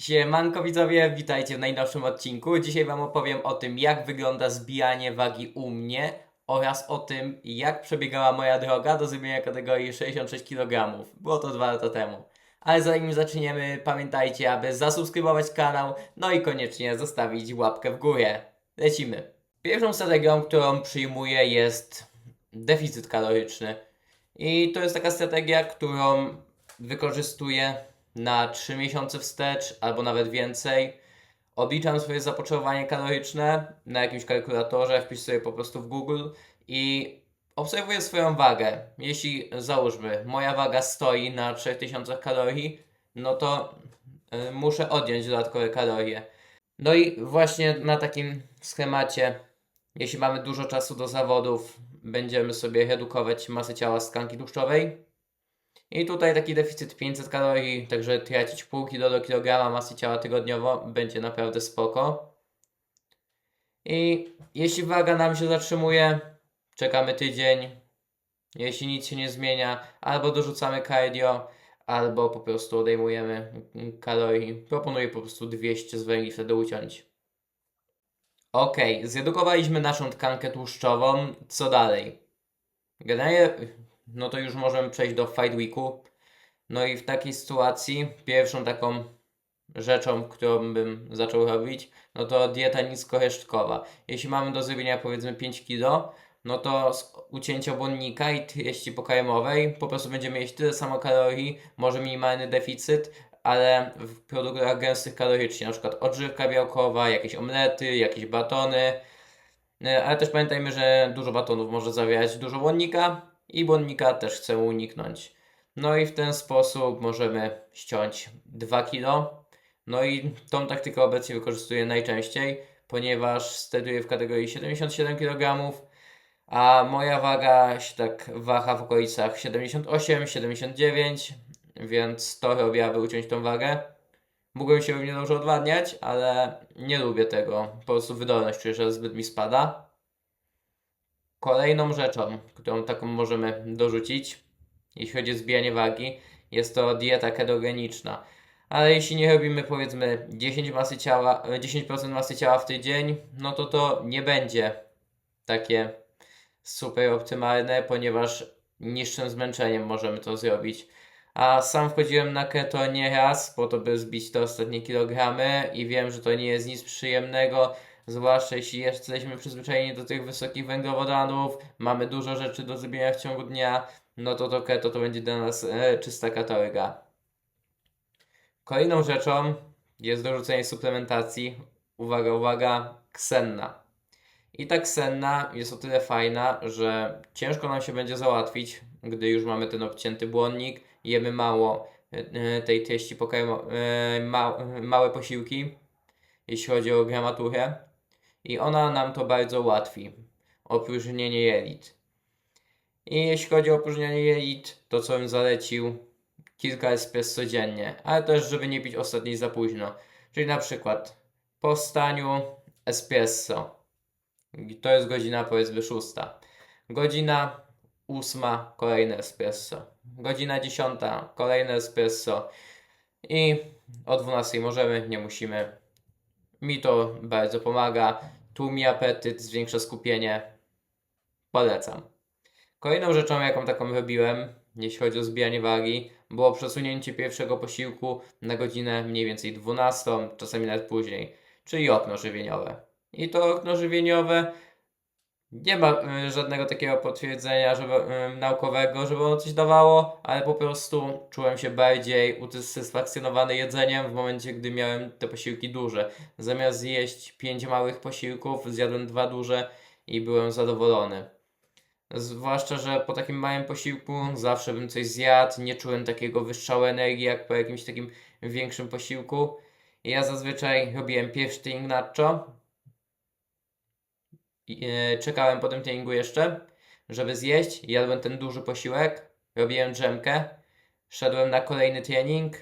Siemanko widzowie, witajcie w najnowszym odcinku. Dzisiaj Wam opowiem o tym, jak wygląda zbijanie wagi u mnie oraz o tym, jak przebiegała moja droga do zrobienia kategorii 66 kg. Było to dwa lata temu. Ale zanim zaczniemy, pamiętajcie, aby zasubskrybować kanał, no i koniecznie zostawić łapkę w górę. Lecimy. Pierwszą strategią, którą przyjmuję jest deficyt kaloryczny. I to jest taka strategia, którą wykorzystuję na 3 miesiące wstecz albo nawet więcej. Obliczam swoje zapotrzebowanie kaloryczne na jakimś kalkulatorze, wpisuję po prostu w Google i obserwuję swoją wagę. Jeśli załóżmy, moja waga stoi na 3000 kalorii, no to y, muszę odjąć dodatkowe kalorie. No i właśnie na takim schemacie, jeśli mamy dużo czasu do zawodów, będziemy sobie redukować masę ciała z tkanki tłuszczowej. I tutaj taki deficyt 500 kalorii, także tracić pół kilo do kilograma masy ciała tygodniowo będzie naprawdę spoko. I jeśli waga nam się zatrzymuje, czekamy tydzień. Jeśli nic się nie zmienia, albo dorzucamy cardio, albo po prostu odejmujemy kalorii. Proponuję po prostu 200 z węgli wtedy uciąć. Ok, zredukowaliśmy naszą tkankę tłuszczową. Co dalej? Generalnie, no to już możemy przejść do Fight Weeku. No i w takiej sytuacji pierwszą taką rzeczą, którą bym zaczął robić, no to dieta niskoresztkowa. Jeśli mamy do zrobienia powiedzmy 5 kg, no to z ucięcia błonnika i treści pokarmowej po prostu będziemy jeść tyle samo kalorii, może minimalny deficyt, ale w produktach gęstych kalorycznie, na przykład odżywka białkowa, jakieś omlety, jakieś batony, E, ale też pamiętajmy, że dużo batonów może zawierać dużo błonnika i błonnika też chcę uniknąć. No i w ten sposób możemy ściąć 2 kg. No i tą taktykę obecnie wykorzystuję najczęściej, ponieważ steruję w kategorii 77 kg, a moja waga się tak waha w okolicach 78-79, więc to robię, aby uciąć tą wagę. Mógłbym się równie dobrze odwadniać, ale nie lubię tego. Po prostu wydolność czuję, że zbyt mi spada. Kolejną rzeczą, którą taką możemy dorzucić, jeśli chodzi o zbijanie wagi, jest to dieta ketogeniczna. Ale jeśli nie robimy powiedzmy 10 masy ciała, e, 10% masy ciała w tydzień, no to to nie będzie takie super optymalne, ponieważ niższym zmęczeniem możemy to zrobić. A sam wchodziłem na keto nie raz, po to, by zbić te ostatnie kilogramy i wiem, że to nie jest nic przyjemnego, zwłaszcza jeśli jesteśmy przyzwyczajeni do tych wysokich węglowodanów, mamy dużo rzeczy do zrobienia w ciągu dnia, no to to keto to będzie dla nas e, czysta katoryga. Kolejną rzeczą jest dorzucenie suplementacji, uwaga, uwaga, ksenna. I ta ksenna jest o tyle fajna, że ciężko nam się będzie załatwić, gdy już mamy ten obcięty błonnik, jemy mało e, tej treści pokarmo, e, ma, małe posiłki, jeśli chodzi o gramaturę. I ona nam to bardzo ułatwi. Opróżnienie jelit. I jeśli chodzi o opróżnienie jelit, to co bym zalecił, kilka espresso dziennie, ale też, żeby nie pić ostatniej za późno. Czyli na przykład po wstaniu espresso. To jest godzina powiedzmy szósta. Godzina ósma kolejne espresso. Godzina dziesiąta kolejne espresso. I o 12 możemy, nie musimy. Mi to bardzo pomaga. Tłumi apetyt, zwiększa skupienie. Polecam. Kolejną rzeczą, jaką taką robiłem, jeśli chodzi o zbijanie wagi, było przesunięcie pierwszego posiłku na godzinę mniej więcej 12, czasami nawet później, czyli okno żywieniowe. I to okno żywieniowe nie ma y, żadnego takiego potwierdzenia żeby, y, naukowego, żeby ono coś dawało, ale po prostu czułem się bardziej usatysfakcjonowany jedzeniem w momencie, gdy miałem te posiłki duże. Zamiast zjeść pięć małych posiłków, zjadłem dwa duże i byłem zadowolony. Zwłaszcza, że po takim małym posiłku zawsze bym coś zjadł, nie czułem takiego wystrzału energii jak po jakimś takim większym posiłku. Ja zazwyczaj robiłem trening nacho, czekałem po tym treningu jeszcze, żeby zjeść, jadłem ten duży posiłek, robiłem drzemkę, szedłem na kolejny trening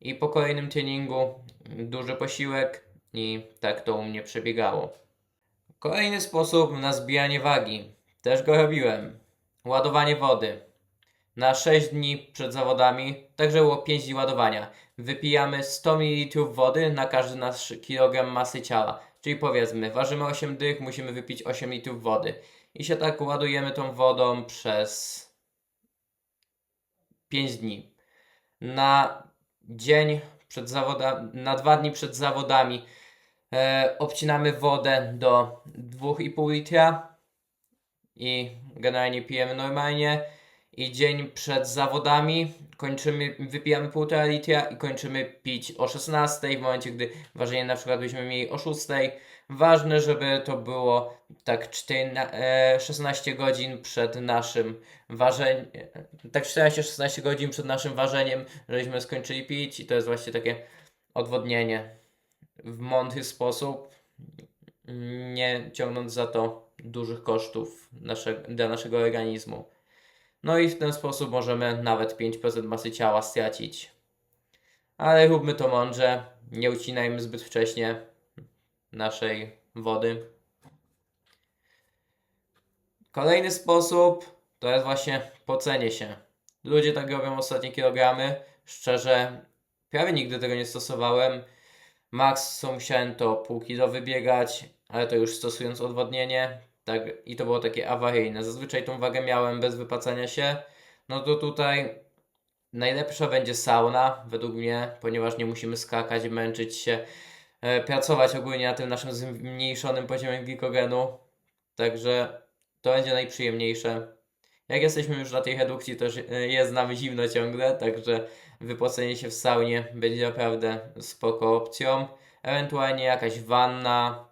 i po kolejnym treningu duży posiłek i tak to u mnie przebiegało. Kolejny sposób na zbijanie wagi. Też go robiłem. Ładowanie wody. na 6 dni przed zawodami, także było 5 dni ładowania. Wypijamy 100 ml wody na każdy nasz kilogram masy ciała. Czyli powiedzmy, ważymy 8 dych, musimy wypić 8 litrów wody. I się tak ładujemy tą wodą przez 5 dni. Na dzień przed zawodami, na dwa dni przed zawodami e, obcinamy wodę do 2,5 litra i generalnie pijemy normalnie. I dzień przed zawodami kończymy, wypijamy 1,5 litra i kończymy pić o 16 w momencie, gdy ważenie na przykład byśmy mieli o 6. Ważne, żeby to było tak 4, e, 16 godzin przed naszym ważeniem, tak 14-16 godzin przed naszym ważeniem, żebyśmy skończyli pić i to jest właśnie takie odwodnienie w mądry sposób, nie ciągnąc za to dużych kosztów nasze, dla naszego organizmu. No i w ten sposób możemy nawet 5% masy ciała stracić. Ale róbmy to mądrze, nie ucinajmy zbyt wcześnie naszej wody. Kolejny sposób to jest właśnie pocenie się. Ludzie tak robią ostatnie kilogramy. Szczerze, prawie nigdy tego nie stosowałem. Max musiałem to pół kilo wybiegać, ale to już stosując odwodnienie. Tak, I to było takie awaryjne. Zazwyczaj tą wagę miałem bez wypacania się. No to tutaj najlepsza będzie sauna, według mnie, ponieważ nie musimy skakać, męczyć się, e, pracować ogólnie na tym naszym zmniejszonym poziomie glikogenu. Także to będzie najprzyjemniejsze. Jak jesteśmy już na tej redukcji, to e, jest nam zimno ciągle, także wypłacenie się w saunie będzie naprawdę spoko opcją. Ewentualnie jakaś wanna,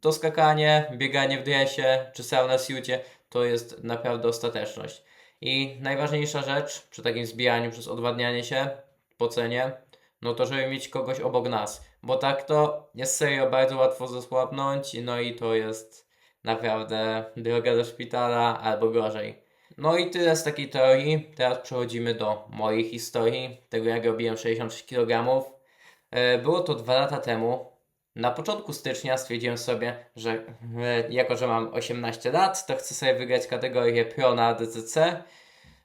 to skakanie, bieganie w dresie czy sauna siucie to jest naprawdę ostateczność. I najważniejsza rzecz przy takim zbijaniu przez odwadnianie się, pocenie, no to żeby mieć kogoś obok nas. Bo tak to jest serio bardzo łatwo zasłabnąć, no i to jest naprawdę droga do szpitala albo gorzej. No i tyle z takiej teorii. Teraz przechodzimy do mojej historii, tego jak robiłem 66 kg. E, Było to dwa lata temu. Na początku stycznia stwierdziłem sobie, że e, jako, że mam 18 lat, to chcę sobie wygrać kategorię Pro na DCC,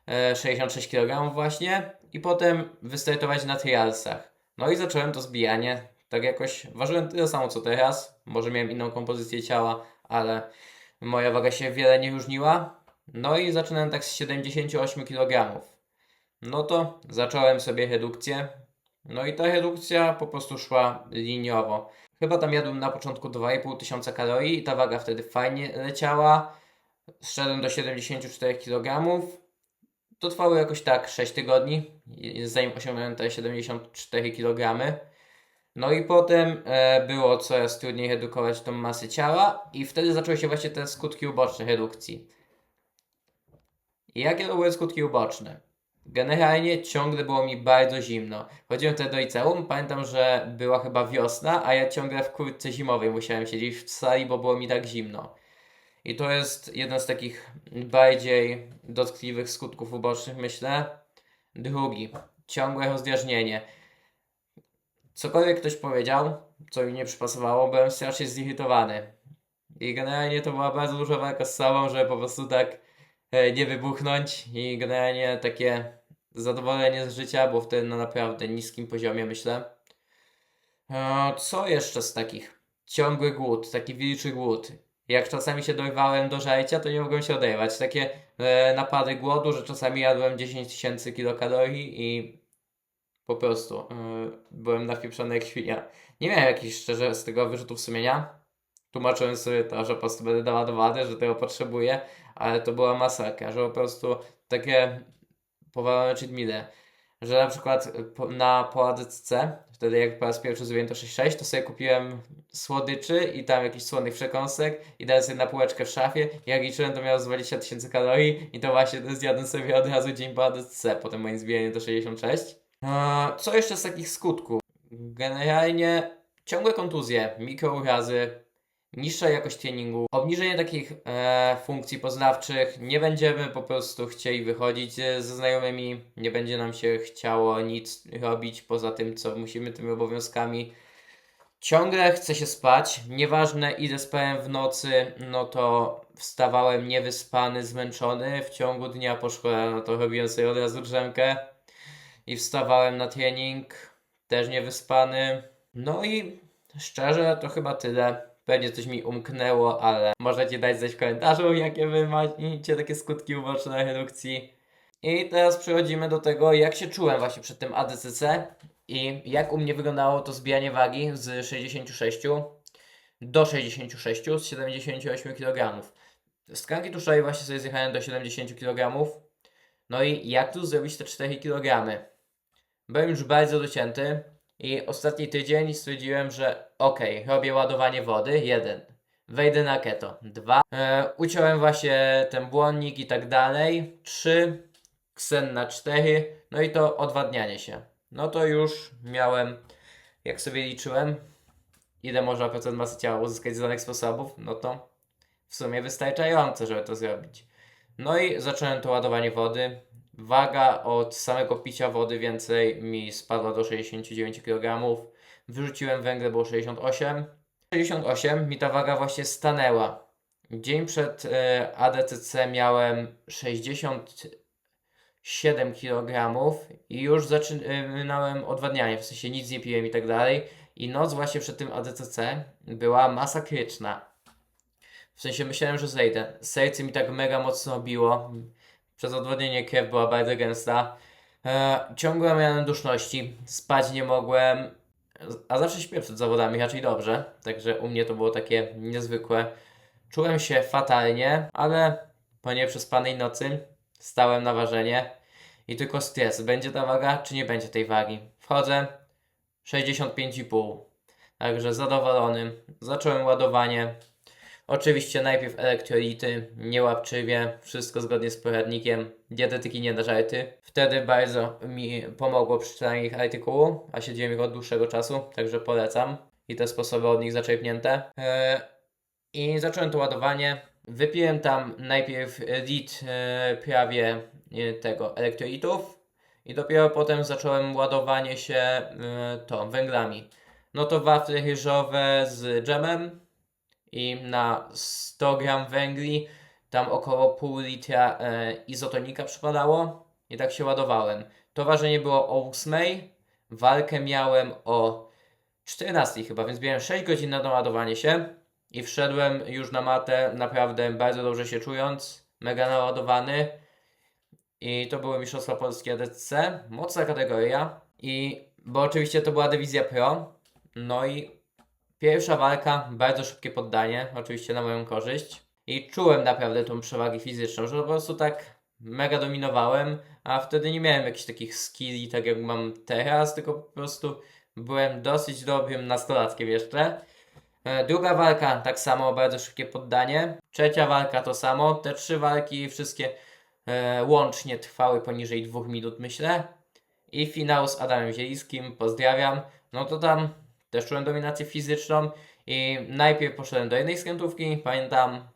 e, 66 kg właśnie, i potem wystartować na trialsach. No i zacząłem to zbijanie. Tak jakoś ważyłem tyle samo co teraz. Może miałem inną kompozycję ciała, ale moja waga się wiele nie różniła. No i zaczynałem tak z 78 kg. No to zacząłem sobie redukcję. No i ta redukcja po prostu szła liniowo. Chyba tam jadłem na początku 2,5 tysiąca kalorii i ta waga wtedy fajnie leciała. Zszedłem do 74 kg. To trwało jakoś tak 6 tygodni, zanim osiągnąłem te 74 kg. No i potem e, było coraz trudniej redukować tą masę ciała i wtedy zaczęły się właśnie te skutki uboczne redukcji. I jakie to były skutki uboczne? Generalnie ciągle było mi bardzo zimno. Chodziłem wtedy do liceum, pamiętam, że była chyba wiosna, a ja ciągle w kurtce zimowej musiałem siedzieć w sali, bo było mi tak zimno. I to jest jeden z takich bardziej dotkliwych skutków ubocznych, myślę. Drugi, ciągłe rozdrażnienie. Cokolwiek ktoś powiedział, co mi nie przypasowało, byłem strasznie zirytowany. I generalnie to była bardzo duża walka z sobą, żeby po prostu tak nie wybuchnąć i generalnie takie zadowolenie z życia było wtedy na naprawdę niskim poziomie, myślę. E, Co jeszcze z takich? Ciągły głód, taki wilczy głód. Jak czasami się dorwałem do żarcia, to nie mogłem się oderwać. Takie e, napady głodu, że czasami jadłem 10 tysięcy kilokalorii i po prostu e, byłem napieprzony jak świnia. Nie miałem jakichś szczerze z tego wyrzutów sumienia. Tłumaczyłem sobie to, że po prostu będę dała do wady, że tego potrzebuję, ale to była masakra, że po prostu takie powalone cheat meale, że na przykład na poładce, wtedy jak po raz pierwszy zrobiłem to 6.6, to sobie kupiłem słodyczy i tam jakiś słonych przekąsek i dałem sobie na półeczkę w szafie. Jak liczyłem, to miało z 20 tysięcy kalorii i to właśnie zjadłem sobie od razu dzień po ADC, potem moim zbijaniu do 66. Eee, Co jeszcze z takich skutków? Generalnie ciągłe kontuzje, mikrourazy, niższa jakość treningu, obniżenie takich e, funkcji poznawczych, nie będziemy po prostu chcieli wychodzić e, ze znajomymi, nie będzie nam się chciało nic robić poza tym, co musimy tymi obowiązkami. Ciągle chce się spać, nieważne ile spałem w nocy, no to wstawałem niewyspany, zmęczony. W ciągu dnia po szkole, no to robiłem sobie od razu drzemkę. I wstawałem na trening, też niewyspany. No i szczerze, to chyba tyle. Pewnie coś mi umknęło, ale możecie dać znać w komentarzu, jakie wy macie takie skutki uboczne redukcji. I teraz przechodzimy do tego, jak się czułem właśnie przed tym ADCC i jak u mnie wyglądało to zbijanie wagi z 66 do 66 z 78 kg. Z tkanki tłuszczowej właśnie sobie zjechałem do 70 kg. No i jak tu zrobić te 4 kg? Byłem już bardzo docięty i ostatni tydzień stwierdziłem, że okej, robię ładowanie wody, jeden. Wejdę na keto, dwa. E, uciąłem właśnie ten błonnik i tak dalej, trzy. Ksen na cztery, no i to odwadnianie się. No to już miałem, jak sobie liczyłem, ile można procent masy ciała uzyskać z danych sposobów, no to w sumie wystarczająco, żeby to zrobić. No i zacząłem to ładowanie wody. Waga od samego picia wody więcej mi spadła do 69 kg. Wyrzuciłem węgle, było 68. 68 mi ta waga właśnie stanęła. Dzień przed e, ADCC miałem 67 kg i już zaczynałem odwadnianie, w sensie nic nie piłem i tak dalej. I noc właśnie przed tym ADCC była masakryczna. W sensie myślałem, że zejdę. Serce mi tak mega mocno biło. Przez odwodnienie krew była bardzo gęsta. E, ciągle miałem duszności. Spać nie mogłem. A zawsze śpię przed zawodami raczej dobrze. Także u mnie to było takie niezwykłe. Czułem się fatalnie, ale po nieprzespanej nocy stałem na ważenie. I tylko stres. Będzie ta waga, czy nie będzie tej wagi? Wchodzę. 65,5. Także zadowolony. Zacząłem ładowanie. Oczywiście najpierw elektrolity, niełapczywie, wszystko zgodnie z poradnikiem. Dietetyki nie da żarty. Wtedy bardzo mi pomogło przeczytanie ich artykułu, a siedziałem ich od dłuższego czasu, także polecam. I te sposoby od nich zaczerpnięte. Eee, I zacząłem to ładowanie. Wypiłem tam najpierw litr e, prawie e, tego elektrolitów i dopiero potem zacząłem ładowanie się e, to węglami. No to wafle ryżowe z dżemem i na 100 gram węgli tam około pół litra e, izotonika przypadało i tak się ładowałem. To ważenie było o 8, walkę miałem o 14 chyba, więc miałem 6 godzin na doładowanie się i wszedłem już na matę naprawdę bardzo dobrze się czując, mega naładowany i to były Mistrzostwa Polskie ADC, mocna kategoria i bo oczywiście to była dywizja pro, no i Pierwsza walka, bardzo szybkie poddanie, oczywiście na moją korzyść. I czułem naprawdę tą przewagę fizyczną, że po prostu tak mega dominowałem, a wtedy nie miałem jakichś takich skilli, tak jak mam teraz, tylko po prostu byłem dosyć dobrym nastolatkiem jeszcze. E, Druga walka, tak samo, bardzo szybkie poddanie. Trzecia walka to samo. Te trzy walki wszystkie e, łącznie trwały poniżej dwóch minut, myślę. I finał z Adamem Zieliskim, pozdrawiam. No to tam też czułem dominację fizyczną i najpierw poszedłem do jednej skrętówki, pamiętam,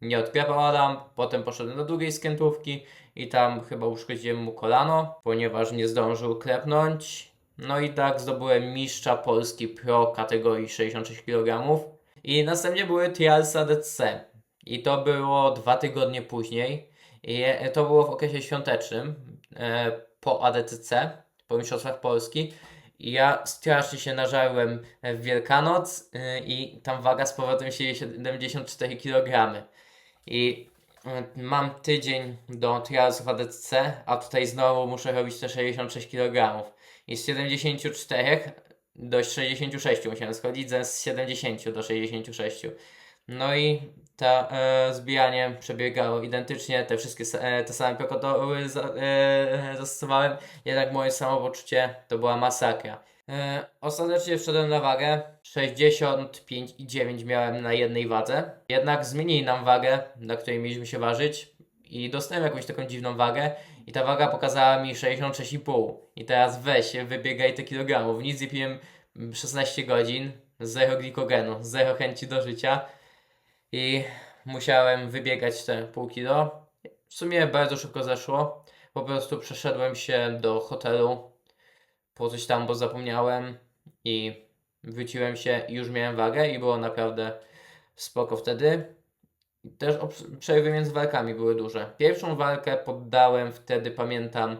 nie odklepał Adam, potem poszedłem do drugiej skrętówki i tam chyba uszkodziłem mu kolano, ponieważ nie zdążył klepnąć. No i tak zdobyłem mistrza Polski Pro kategorii 66 kg. I następnie były trials ADC. I to było dwa tygodnie później. I to było w okresie świątecznym e, po ADCC, po Mistrzostwach Polski. I ja strasznie się nażarłem w Wielkanoc yy, i tam waga z powrotem się 74 kg. I yy, mam tydzień do trialsów ADC, a tutaj znowu muszę robić te 66 kg. I z 74 do 66 musiałem schodzić, z 70 do 66. No i to e, zbijanie przebiegało identycznie, te wszystkie e, te same protokoły za, e, zastosowałem, jednak moje samopoczucie to była masakra. E, ostatecznie wszedłem na wagę, 65,9 miałem na jednej wadze, jednak zmienili nam wagę, na której mieliśmy się ważyć. I dostałem jakąś taką dziwną wagę. I ta waga pokazała mi 66,5 i teraz weź, wybiegaj te kilogramów, nic nie piłem 16 godzin, zero glikogenu, zero chęci do życia, i musiałem wybiegać te pół kilo. W sumie bardzo szybko zeszło. Po prostu przeszedłem się do hotelu po coś tam, bo zapomniałem i wróciłem się i już miałem wagę i było naprawdę spoko wtedy. Też przerwy między walkami były duże. Pierwszą walkę poddałem wtedy, pamiętam,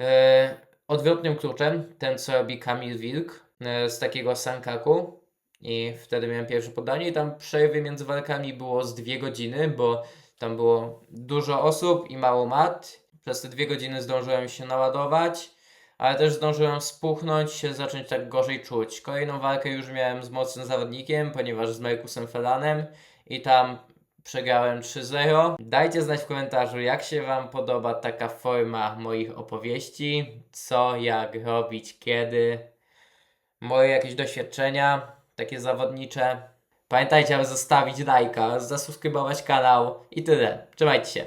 e, odwrotnym kluczem, ten co robi Kamil Wilk e, z takiego Sankaku. I wtedy miałem pierwsze poddanie i tam przerwy między walkami było z dwie godziny, bo tam było dużo osób i mało mat. Przez te dwie godziny zdążyłem się naładować, ale też zdążyłem spuchnąć, się zacząć tak gorzej czuć. Kolejną walkę już miałem z mocnym zawodnikiem, ponieważ z Merkusem Felanem i tam przegrałem 3-0. Dajcie znać w komentarzu, jak się Wam podoba taka forma moich opowieści, co, jak robić, kiedy, moje jakieś doświadczenia, takie zawodnicze. Pamiętajcie, aby zostawić lajka, zasubskrybować kanał i tyle. Trzymajcie się.